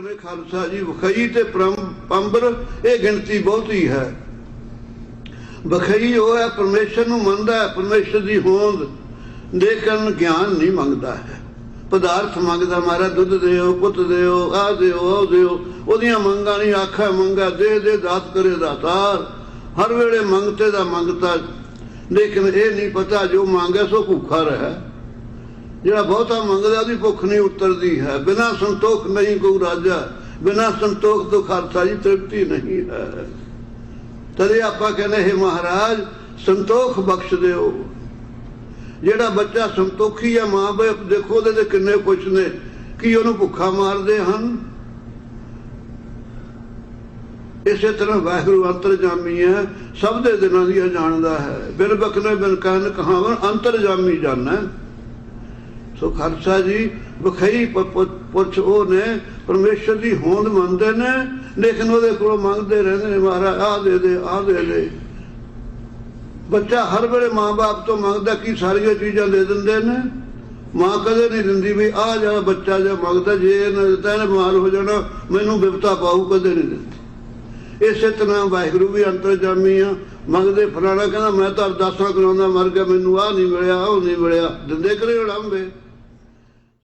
ਨੇ ਖਾਲਸਾ ਜੀ ਵਖਈ ਤੇ ਪੰਬਰ, ਇਹ ਗਿਣਤੀ ਬਹੁਤੀ ਹੈ ਵਖਈ ਉਹ ਹੈ, ਪਰਮੇਸ਼ਰ ਨੂੰ ਮੰਨਦਾ ਹੈ, ਪਰਮੇਸ਼ਰ ਦੀ ਹੋਂਦ ਲੇਕਿਨ ਗਿਆਨ ਨਹੀਂ ਮੰਗਦਾ ਹੈ। ਪਦਾਰਥ ਮੰਗਦਾ ਮਾਰਾ ਦੁੱਧ ਦਿਓ, ਪੁੱਤ ਦਿਓ ਆ ਦਿਓ, ਉਹ ਦਿਓ, ਉਹਦੀਆਂ ਮੰਗਾਂ ਨਹੀਂ, ਆਖਾ ਮੰਗਾ, ਦੇ ਦੇ, ਦਾਤ ਕਰੇ ਦਾਤਾਰ। ਹਰ ਵੇਲੇ ਮੰਗਤੇ ਦਾ ਮੰਗਤਾ, ਲੇਕਿਨ ਇਹ ਨਹੀਂ ਪਤਾ, ਜੋ ਮੰਗੇ ਸੋ ਭੁੱਖਾ ਰਹੇ। ਜਿਹੜਾ ਬਹੁਤਾ ਮੰਗਦਾ ਉਹਦੀ ਭੁੱਖ ਨਹੀਂ ਉਤਰਦੀ ਹੈ। ਬਿਨਾ ਸੰਤੋਖ ਨਹੀਂ ਕੋ ਰਾਜਾ, ਬਿਨਾ ਸੰਤੋਖ ਤੋਂ ਖਾਲਸਾ ਜੀ ਤ੍ਰਿਪਤੀ ਨਹੀਂ ਹੈ। ਤਦੇ ਆਪਾਂ ਕਹਿੰਦੇ, ਹੈ ਮਹਾਰਾਜ, ਸੰਤੋਖ ਬਖਸ਼ ਦਿਓ। ਜਿਹੜਾ ਬੱਚਾ ਸੰਤੋਖੀ ਹੈ ਮਾਂ ਬਾਪ, ਦੇਖੋ ਉਹਦੇ ਤੇ ਕਿੰਨੇ ਕੁਛ ਨੇ। ਕੀ ਉਹਨੂੰ ਭੁੱਖਾ ਮਾਰਦੇ ਹਨ? ਇਸੇ ਤਰ੍ਹਾਂ ਵਾਹਿਗੁਰੂ ਅੰਤਰਜਾਮੀ ਹੈ, ਸਭ ਦੇ ਦਿਨਾਂ ਦੀ ਜਾਣਦਾ ਹੈ। ਬਿਨ ਬਖਨੇ ਬਿਨ ਕਹਿਨ ਕਹਾਵਨ ਅੰਤਰਜਾਮੀ ਜਾਣਾ। ਸੋ ਖਾਲਸਾ ਜੀ ਬਖਈ ਪ- ਪੁੱਛ ਉਹ ਨੇ, ਪਰਮੇਸ਼ਰ ਦੀ ਹੋਂਦ ਮੰਨਦੇ ਨੇ, ਲੇਕਿਨ ਉਹਦੇ ਕੋਲੋਂ ਮੰਗਦੇ ਰਹਿੰਦੇ ਨੇ, ਮਹਾਰਾਜ ਆ ਦੇ ਦੇ ਆ ਦੇ ਦੇ। ਬੱਚਾ ਹਰ ਵੇਲੇ ਮਾਂ-ਬਾਪ ਤੋਂ ਮੰਗਦਾ, ਕੀ ਸਾਰੀਆਂ ਚੀਜ਼ਾਂ ਦੇ ਦਿੰਦੇ ਨੇ? ਮਾਂ ਕਦੇ ਨਹੀਂ ਦਿੰਦੀ ਵੀ ਆ ਜਿਹੜਾ ਬੱਚਾ ਜੇ ਮੰਗਦਾ, ਜੇ ਇਹਨੇ ਦਿੱਤਾ, ਇਹਨੇ ਬਿਮਾਰ ਹੋ ਜਾਣਾ, ਮੈਨੂੰ ਬਿਪਤਾ ਪਾਉ ਕਦੇ ਨਹੀਂ ਦਿੰਦੀ। ਇਸੇ ਤਰ੍ਹਾਂ ਵਾਹਿਗੁਰੂ ਵੀ ਅੰਤਰਜਾਮੀ ਆ। ਮੰਗਦੇ ਫਲਾਣਾ, ਕਹਿੰਦਾ, ਮੈਂ ਤਾਂ ਅਰਦਾਸਾਂ ਕਰਾਉਂਦਾ, ਮਰ ਗਿਆ, ਮੈਨੂੰ ਆ ਨਹੀਂ ਮਿਲਿਆ, ਉਹ ਨਹੀਂ ਮਿਲਿਆ। ਦਿੰਦੇ ਕਰੇ ਉਡਾਂਬੇ